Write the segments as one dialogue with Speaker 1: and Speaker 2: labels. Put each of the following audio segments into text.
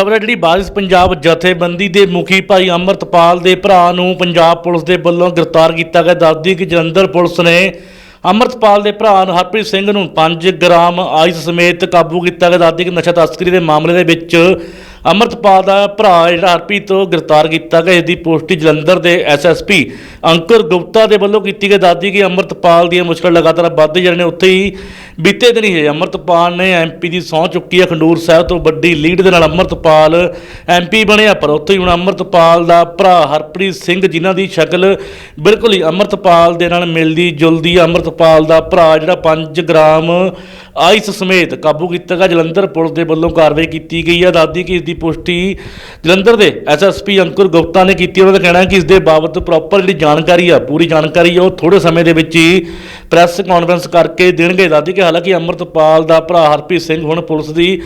Speaker 1: ਖਬਰ ਹੈ ਜਿਹੜੀ ਬਾਰਿਸ਼ ਪੰਜਾਬ ਜਥੇਬੰਦੀ ਦੇ ਮੁਖੀ ਭਾਈ ਅਮਰਤਪਾਲ ਦੇ ਭਰਾ ਨੂੰ ਪੰਜਾਬ ਪੁਲਿਸ ਦੇ ਵੱਲੋਂ ਗ੍ਰਿਫਤਾਰ ਕੀਤਾ ਗਿਆ। ਦੱਸਦੀ ਕਿ ਜਲੰਧਰ ਪੁਲਿਸ ਨੇ ਅਮਰਤਪਾਲ ਦੇ ਭਰਾ ਹਰਪ੍ਰੀਤ ਸਿੰਘ ਨੂੰ 5 ਗ੍ਰਾਮ ਆਈਸ ਸਮੇਤ ਕਾਬੂ ਕੀਤਾ ਗਿਆ। ਦੱਸਦੀ ਕਿ ਨਸ਼ਾ ਤਸਕਰੀ ਦੇ ਮਾਮਲੇ ਦੇ ਵਿੱਚ ਅਮਰਤਪਾਲ ਦਾ ਭਰਾ ਜਿਹੜਾ ਹਰਪ੍ਰੀਤ ਤੋਂ ਗ੍ਰਿਫਤਾਰ ਕੀਤਾ ਗਿਆ ਇਸ ਦੀ ਪੁਸ਼ਟੀ ਜਲੰਧਰ ਦੇ ਐਸਐਸਪੀ ਅੰਕੁਰ ਗੁਪਤਾ ਦੇ ਵੱਲੋਂ ਕੀਤੀ ਗਈ। ਦੱਸਦੀ ਕਿ ਅਮਰਤਪਾਲ ਦੀਆਂ ਮੁਸ਼ਕਲ ਲਗਾਤਾਰ ਵੱਧ ਜਾ ਨੇ, ਉੱਥੇ ਹੀ ਬੀਤੇ ਦਿਨ ਹੀ ਅਮਰਤਪਾਲ ਨੇ ਐਮਪੀ ਦੀ ਸਹੁੰ ਚੁੱਕੀ ਹੈ। ਖੰਡੂਰ ਸਾਹਿਬ ਤੋਂ ਵੱਡੀ ਲੀਡ ਦੇ ਨਾਲ ਅਮਰਤਪਾਲ ਐਮਪੀ ਬਣਿਆ, ਪਰ ਉੱਥੇ ਹੀ ਹੁਣ ਅਮਰਤਪਾਲ ਦਾ ਭਰਾ ਹਰਪ੍ਰੀਤ ਸਿੰਘ, ਜਿਨ੍ਹਾਂ ਦੀ ਸ਼ਕਲ ਬਿਲਕੁਲ ਹੀ ਅਮਰਤਪਾਲ ਦੇ ਨਾਲ ਮਿਲਦੀ ਜੁਲਦੀ ਹੈ ਅਮਰਤਪਾਲ ਦਾ ਭਰਾ ਜਿਹੜਾ 5 ਗ੍ਰਾਮ ਆਈਸ ਸਮੇਤ ਕਾਬੂ ਕੀਤਾ ਗਿਆ। ਜਲੰਧਰ ਪੁਲਿਸ ਦੇ ਵੱਲੋਂ ਕਾਰਵਾਈ ਕੀਤੀ ਗਈ ਹੈ ਦਾਦੀ ਕਿ ਇਸ ਦੀ ਪੁਸ਼ਟੀ ਜਲੰਧਰ ਦੇ ਐਸਐਸਪੀ ਅੰਕੁਰ ਗੁਪਤਾ ਨੇ ਕੀਤੀ, ਉਹਨਾਂ ਦਾ ਕਹਿਣਾ ਹੈ ਕਿ ਇਸ ਦੇ ਬਾਬਤ ਪ੍ਰੋਪਰ ਜਿਹੜੀ ਜਾਣਕਾਰੀ ਆ, ਪੂਰੀ ਜਾਣਕਾਰੀ ਆ, ਉਹ ਥੋੜੇ ਸਮੇਂ ਦੇ ਵਿੱਚ ਹੀ ਪ੍ਰੈਸ ਕਾਨਫਰੰਸ ਕਰਕੇ ਦੇਣਗੇ। ਦਾਦੀ, ਕਿ ਹਾਲਾਂਕਿ ਅਮਰਤਪਾਲ ਦਾ ਭਰਾ ਹਰਪ੍ਰੀਤ ਸਿੰਘ ਹੁਣ ਪੁਲਿਸ ਦੀ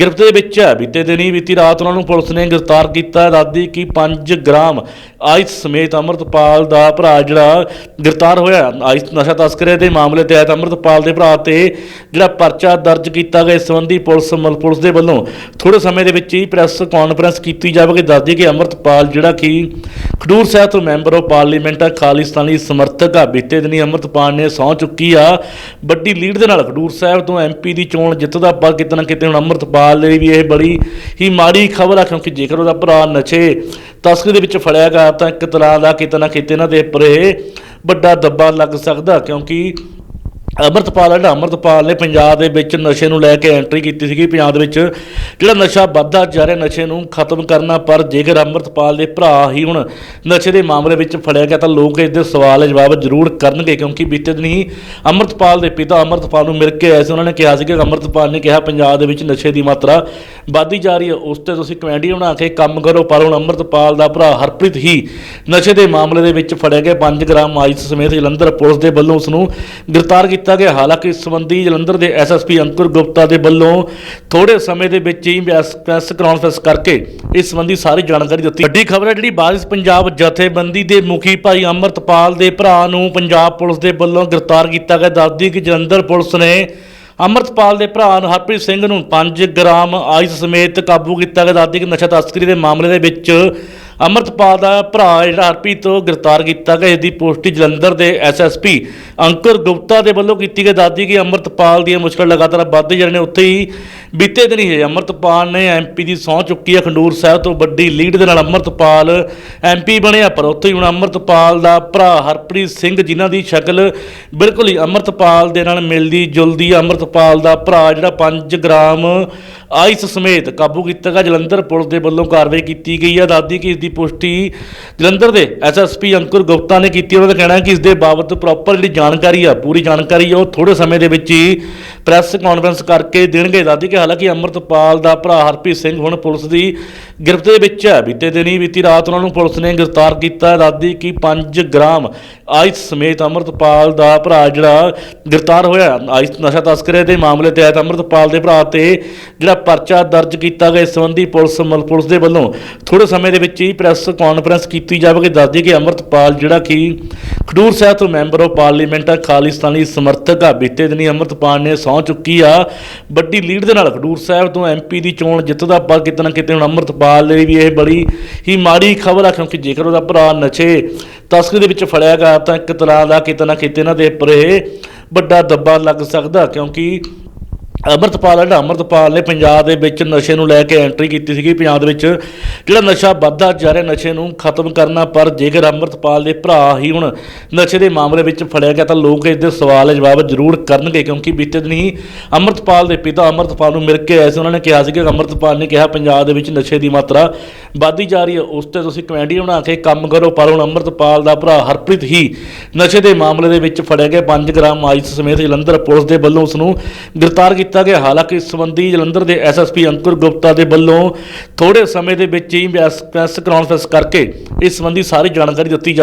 Speaker 1: ਗ੍ਰਿਫਤ ਦੇ ਵਿੱਚ ਹੈ। ਬੀਤੇ ਦਿਨੀ ਬੀਤੀ ਰਾਤ ਉਹਨਾਂ ਨੂੰ ਪੁਲਿਸ ਨੇ ਗ੍ਰਿਫਤਾਰ ਕੀਤਾ। ਦਾਦੀ ਕਿ 5 ਗ੍ਰਾਮ ਆਇਸ ਸਮੇਤ ਅਮਰਤਪਾਲ ਦਾ ਭਰਾ ਜਿਹੜਾ ਗ੍ਰਿਫਤਾਰ ਹੋਇਆ ਆਇਸ ਨਸ਼ਾ ਤਸਕਰੇ ਦੇ ਮਾਮਲੇ ਤਹਿਤ ਅਮਰਤਪਾਲ ਦੇ ਭਰਾ ਤੇ ਜਿਹੜਾ ਪਰਚਾ ਦਰਜ ਕੀਤਾ ਗਿਆ, ਇਸ ਸੰਬੰਧੀ ਪੁਲਿਸ ਮਲ, ਪੁਲਿਸ ਦੇ ਵੱਲੋਂ ਥੋੜੇ ਸਮੇਂ ਦੇ ਵਿੱਚ ਹੀ ਪ੍ਰੈਸ ਕਾਨਫਰੰਸ ਕੀਤੀ ਜਾਵੇਗੀ। ਦੱਸਦੀ ਕਿ ਅਮਰਤਪਾਲ ਜਿਹੜਾ ਕਿ ਖਡੂਰ ਸਾਹਿਬ ਤੋਂ ਮੈਂਬਰ ਆਫ ਪਾਰਲੀਮੈਂਟ ਆ ਖਾਲਿਸਤਾਨੀ ਸਮਰਥਕ ਆ। ਬੀਤੇ ਦਿਨੀ ਅਮਰਤਪਾਲ ਨੇ ਸਹੁੰ ਚੁੱਕੀ ਆ। ਵੱਡੀ ਲੀਡ ਦੇ ਨਾਲ ਖਡੂਰ ਸਾਹਿਬ ਤੋਂ ਐਮਪੀ ਦੀ ਚੋਣ ਜਿੱਤਦਾ ਪਰ ਕਿਤੇ ਨਾ ਕਿਤੇ ਹੁਣ ਅਮਰਤਪਾਲ ਲਈ ਵੀ ਇਹ ਬੜੀ ਹੀ ਮਾੜੀ ਖਬਰ ਆ, ਕਿਉਂਕਿ ਜੇਕਰ ਉਹਦਾ ਭਰਾ ਨਸ਼ੇ ਤਸਕਰੀ ਦੇ ਵਿੱਚ ਫੜਿਆ ਗਿਆ ਤਾਂ ਇੱਕ ਤਰ੍ਹਾਂ ਦਾ ਕਿਤੇ ਨਾ ਕਿਤੇ ਇਹਨਾਂ ਦੇ ਉੱਪਰ ਇਹ ਵੱਡਾ ਦੱਬਾ ਲੱਗ ਸਕਦਾ, ਕਿਉਂਕਿ ਅਮਰਤਪਾਲ ਜਿਹੜਾ ਅਮਰਤਪਾਲ ਨੇ ਪੰਜਾਬ ਦੇ ਵਿੱਚ ਨਸ਼ੇ ਨੂੰ ਲੈ ਕੇ ਐਂਟਰੀ ਕੀਤੀ ਸੀਗੀ ਪੰਜਾਬ ਦੇ ਵਿੱਚ। ਜਿਹੜਾ ਨਸ਼ਾ ਵੱਧਦਾ ਜਾ ਰਿਹਾ, ਨਸ਼ੇ ਨੂੰ ਖਤਮ ਕਰਨਾ, ਪਰ ਜੇਕਰ ਅਮਰਤਪਾਲ ਦੇ ਭਰਾ ਹੀ ਹੁਣ ਨਸ਼ੇ ਦੇ ਮਾਮਲੇ ਵਿੱਚ ਫੜਿਆ ਗਿਆ ਤਾਂ ਲੋਕ ਇਸ ਦੇ ਸਵਾਲ ਜਵਾਬ ਜ਼ਰੂਰ ਕਰਨਗੇ, ਕਿਉਂਕਿ ਬੀਤੇ ਦਿਨ ਹੀ ਅਮਰਤਪਾਲ ਦੇ ਪਿਤਾ ਅਮਰਤਪਾਲ ਨੂੰ ਮਿਲ ਕੇ ਆਏ ਸੀ। ਉਹਨਾਂ ਨੇ ਕਿਹਾ ਸੀ ਕਿ ਅਮਰਤਪਾਲ ਨੇ ਕਿਹਾ, ਪੰਜਾਬ ਦੇ ਵਿੱਚ ਨਸ਼ੇ ਦੀ ਮਾਤਰਾ ਵੱਧਦੀ ਜਾ ਰਹੀ ਹੈ, ਉਸ ਤੇ ਤੁਸੀਂ ਕਮੇਡੀ ਬਣਾ ਕੇ ਕੰਮ ਕਰੋ, ਪਰ ਹੁਣ ਅਮਰਤਪਾਲ ਦਾ ਭਰਾ ਹਰਪ੍ਰੀਤ ਹੀ ਨਸ਼ੇ ਦੇ ਮਾਮਲੇ ਦੇ ਵਿੱਚ ਫੜਿਆ ਗਿਆ। 5 ਗ੍ਰਾਮ ਆਈਸ ਸਮੇਤ ਜਲੰਧਰ ਪੁਲਿਸ ਦੇ ਵੱਲੋਂ ਉਸ ਨੂੰ ਗ੍ਰਿਫਤਾਰ ਕੀਤਾ ਕੀਤਾ ਗਿਆ। ਹਾਲਾਂਕਿ ਇਸ ਸੰਬੰਧੀ ਜਲੰਧਰ ਦੇ ਐਸਐਸਪੀ ਅੰਕੁਰ ਗੁਪਤਾ ਦੇ ਵੱਲੋਂ ਥੋੜੇ ਸਮੇਂ ਦੇ ਵਿੱਚ ਹੀ ਪ੍ਰੈਸ ਕਾਨਫਰੰਸ ਕਰਕੇ ਇਸ ਸੰਬੰਧੀ ਸਾਰੀ ਜਾਣਕਾਰੀ ਦਿੱਤੀ। ਵੱਡੀ ਖਬਰ ਹੈ ਜਿਹੜੀ ਬਾਰਿਸ਼ ਪੰਜਾਬ ਜਥੇਬੰਦੀ ਦੇ ਮੁਖੀ ਭਾਈ ਅਮਰਤਪਾਲ ਦੇ ਭਰਾ ਨੂੰ ਪੰਜਾਬ ਪੁਲਿਸ ਦੇ ਵੱਲੋਂ ਗ੍ਰਿਫਤਾਰ ਕੀਤਾ ਗਿਆ। ਦੱਸਦੀ ਕਿ ਜਲੰਧਰ ਪੁਲਿਸ ਨੇ ਅਮਰਤਪਾਲ ਦੇ ਭਰਾ ਨੂੰ ਹਰਪ੍ਰੀਤ ਸਿੰਘ ਨੂੰ 5 ਗ੍ਰਾਮ ਆਈਸ ਸਮੇਤ ਕਾਬੂ ਕੀਤਾ ਗਿਆ। ਦੱਸਦੀ ਕਿ ਨਸ਼ਾ ਤਸਕਰੀ ਦੇ ਮਾਮਲੇ ਦੇ ਵਿੱਚ ਅਮਰਤਪਾਲ ਦਾ ਭਰਾ ਜਿਹੜਾ ਹਰਪ੍ਰੀਤ ਤੋਂ ਗ੍ਰਿਫਤਾਰ ਕੀਤਾ ਗਿਆ ਇਸ ਦੀ ਪੁਸ਼ਟੀ ਜਲੰਧਰ ਦੇ ਐਸਐਸਪੀ ਅੰਕੁਰ ਗੁਪਤਾ ਦੇ ਵੱਲੋਂ ਕੀਤੀ ਗਈ ਦਾਦੀ ਕਿ ਅਮਰਤਪਾਲ ਦੀਆਂ ਮੁਸ਼ਕਲ ਲਗਾਤਾਰ ਵੱਧਦੀ ਜਾ ਨੇ, ਉੱਥੇ ਹੀ ਬੀਤੇ ਦਿਨ ਹੀ ਅਮਰਤਪਾਲ ਨੇ ਐਮਪੀ ਦੀ ਸਹੁੰ ਚੁੱਕੀ ਹੈ, ਖੰਡੂਰ ਸਾਹਿਬ ਤੋਂ ਵੱਡੀ ਲੀਡ ਦੇ ਨਾਲ ਅਮਰਤਪਾਲ ਐਮਪੀ ਬਣਿਆ, ਪਰ ਉੱਥੇ ਹੀ ਹੁਣ ਅਮਰਤਪਾਲ ਦਾ ਭਰਾ ਹਰਪ੍ਰੀਤ ਸਿੰਘ, ਜਿਨ੍ਹਾਂ ਦੀ ਸ਼ਕਲ ਬਿਲਕੁਲ ਹੀ ਅਮਰਤਪਾਲ ਦੇ ਨਾਲ ਮਿਲਦੀ ਜੁਲਦੀ ਹੈ ਅਮਰਤਪਾਲ ਦਾ ਭਰਾ ਜਿਹੜਾ 5 ਗ੍ਰਾਮ ਆਈਸ ਸਮੇਤ ਕਾਬੂ ਕੀਤਾ ਗਿਆ। ਜਲੰਧਰ ਪੁਲਿਸ ਦੇ ਵੱਲੋਂ ਕਾਰਵਾਈ ਕੀਤੀ ਗਈ ਹੈ। ਦਾਦੀ ਕਿ ਇਸ ਦੀ ਪੁਸ਼ਟੀ ਜਲੰਧਰ ਦੇ ਐਸਐਸਪੀ ਅੰਕੁਰ ਗੁਪਤਾ ਨੇ ਕੀਤੀ ਉਹਨਾਂ ਦਾ ਕਹਿਣਾ ਹੈ ਕਿ ਇਸ ਦੇ ਬਾਬਤ ਪ੍ਰੋਪਰ ਜਿਹੜੀ ਜਾਣਕਾਰੀ ਆ, ਪੂਰੀ ਜਾਣਕਾਰੀ ਆ, ਉਹ ਥੋੜੇ ਸਮੇਂ ਦੇ ਵਿੱਚ ਹੀ ਪ੍ਰੈਸ ਕਾਨਫਰੰਸ ਕਰਕੇ ਦੇਣਗੇ। ਦਾਦੀ ਕਿ ਹਾਲਾਂਕਿ ਅਮਰਤਪਾਲ ਦਾ ਭਰਾ ਹਰਪ੍ਰੀਤ ਸਿੰਘ ਹੁਣ ਪੁਲਿਸ ਦੀ ਗ੍ਰਿਫਤ ਦੇ ਵਿੱਚ ਹੈ। ਬੀਤੇ ਦਿਨ ਹੀ ਬੀਤੀ ਰਾਤ ਉਹਨਾਂ ਨੂੰ ਪੁਲਿਸ ਨੇ ਗ੍ਰਿਫਤਾਰ ਕੀਤਾ ਦਾਦੀ ਕਿ 5 ਗ੍ਰਾਮ ਆਈਸ ਸਮੇਤ ਅਮਰਤਪਾਲ ਦਾ ਭਰਾ ਜਿਹੜਾ ਗ੍ਰਿਫਤਾਰ ਹੋਇਆ ਆਈਸ ਨਸ਼ਾ ਤਸਕਰੇ ਦੇ ਮਾਮਲੇ ਤਹਿਤ ਅਮਰਤਪਾਲ ਦੇ ਭਰਾ ਤੇ ਜਿਹੜਾ ਪਰਚਾ ਦਰਜ ਕੀਤਾ ਗਿਆ। ਇਸ ਸੰਬੰਧੀ ਪੁਲਿਸ ਮਲ, ਪੁਲਿਸ ਦੇ ਵੱਲੋਂ ਥੋੜੇ ਸਮੇਂ ਦੇ ਵਿੱਚ ਹੀ ਪ੍ਰੈਸ ਕਾਨਫਰੰਸ ਕੀਤੀ ਜਾਵੇਗੀ। ਦੱਸਦੀ ਕਿ ਅਮਰਤਪਾਲ, ਜਿਹੜਾ ਕਿ ਖਡੂਰ ਸਾਹਿਬ ਤੋਂ ਮੈਂਬਰ ਆਫ ਪਾਰਲੀਮੈਂਟ ਆ, ਖਾਲਿਸਤਾਨੀ ਸਮਰਥਕ ਆ, ਬੀਤੇ ਦਿਨੀ ਅਮਰਤਪਾਲ ਨੇ ਸਹੁੰ ਚੁੱਕੀ ਆ। ਵੱਡੀ ਲੀਡ ਦੇ ਨਾਲ ਖਡੂਰ ਸਾਹਿਬ ਤੋਂ ਐਮਪੀ ਦੀ ਚੋਣ ਜਿੱਤਦਾ ਪਰ ਕਿਤੇ ਨਾ ਕਿਤੇ ਹੁਣ ਅਮਰਤਪਾਲ ਲਈ ਵੀ ਇਹ ਬੜੀ ਹੀ ਮਾੜੀ ਖਬਰ ਆ, ਕਿਉਂਕਿ ਜੇਕਰ ਉਹਦਾ ਭਰਾ ਨਸ਼ੇ ਤਸਕਰੀ ਦੇ ਵਿੱਚ ਫੜਿਆ ਗਿਆ ਤਾਂ ਇੱਕ ਤਰ੍ਹਾਂ ਦਾ ਕਿਤੇ ਨਾ ਕਿਤੇ ਇਹਨਾਂ ਦੇ ਉੱਪਰ ਇਹ ਵੱਡਾ ਦੱਬਾ ਲੱਗ ਸਕਦਾ, ਕਿਉਂਕਿ ਅਮਰਤਪਾਲ, ਜਿਹੜਾ ਅਮਰਤਪਾਲ ਨੇ ਪੰਜਾਬ ਦੇ ਵਿੱਚ ਨਸ਼ੇ ਨੂੰ ਲੈ ਕੇ ਐਂਟਰੀ ਕੀਤੀ ਸੀਗੀ ਪੰਜਾਬ ਦੇ ਵਿੱਚ, ਜਿਹੜਾ ਨਸ਼ਾ ਵੱਧਦਾ ਜਾ ਰਿਹਾ ਨਸ਼ੇ ਨੂੰ ਖਤਮ ਕਰਨਾ, ਪਰ ਜੇਕਰ ਅਮਰਤਪਾਲ ਦੇ ਭਰਾ ਹੀ ਹੁਣ ਨਸ਼ੇ ਦੇ ਮਾਮਲੇ ਵਿੱਚ ਫੜਿਆ ਗਿਆ ਤਾਂ ਲੋਕ ਇਸ ਦੇ ਸਵਾਲ ਜਵਾਬ ਜ਼ਰੂਰ ਕਰਨਗੇ, ਕਿਉਂਕਿ ਬੀਤੇ ਦਿਨ ਹੀ ਅਮਰਤਪਾਲ ਦੇ ਪਿਤਾ ਅਮਰਤਪਾਲ ਨੂੰ ਮਿਲ ਕੇ ਆਏ ਸੀ। ਉਹਨਾਂ ਨੇ ਕਿਹਾ ਸੀ ਕਿ ਅਮਰਤਪਾਲ ਨੇ ਕਿਹਾ, ਪੰਜਾਬ ਦੇ ਵਿੱਚ ਨਸ਼ੇ ਦੀ ਮਾਤਰਾ ਵੱਧਦੀ ਜਾ ਰਹੀ ਹੈ, ਉਸ ਤੇ ਤੁਸੀਂ ਕਮੇਡੀ ਬਣਾ ਕੇ ਕੰਮ ਕਰੋ, ਪਰ ਹੁਣ ਅਮਰਤਪਾਲ ਦਾ ਭਰਾ ਹਰਪ੍ਰੀਤ ਹੀ ਨਸ਼ੇ ਦੇ ਮਾਮਲੇ ਦੇ ਵਿੱਚ ਫੜਿਆ ਗਿਆ 5 ਗ੍ਰਾਮ ਆਈਸ ਸਮੇਤ ਜਲੰਧਰ ਪੁਲਿਸ ਦੇ ਵੱਲੋਂ ਉਸ ਨੂੰ ਗ੍ਰਿਫਤਾਰ ਕੀਤਾ ਗਿਆ। ਹਾਲਾਂਕਿ ਇਸ ਸੰਬੰਧੀ ਜਲੰਧਰ ਦੇ ਐਸਐਸਪੀ ਅੰਕੁਰ ਗੁਪਤਾ ਦੇ ਵੱਲੋਂ ਥੋੜੇ ਸਮੇਂ ਦੇ ਵਿੱਚ ਹੀ ਪ੍ਰੈਸ ਪ੍ਰੈਸ ਕਾਨਫਰੰਸ ਕਰਕੇ ਇਸ ਸੰਬੰਧੀ ਸਾਰੀ ਜਾਣਕਾਰੀ ਦਿੱਤੀ ਜਾ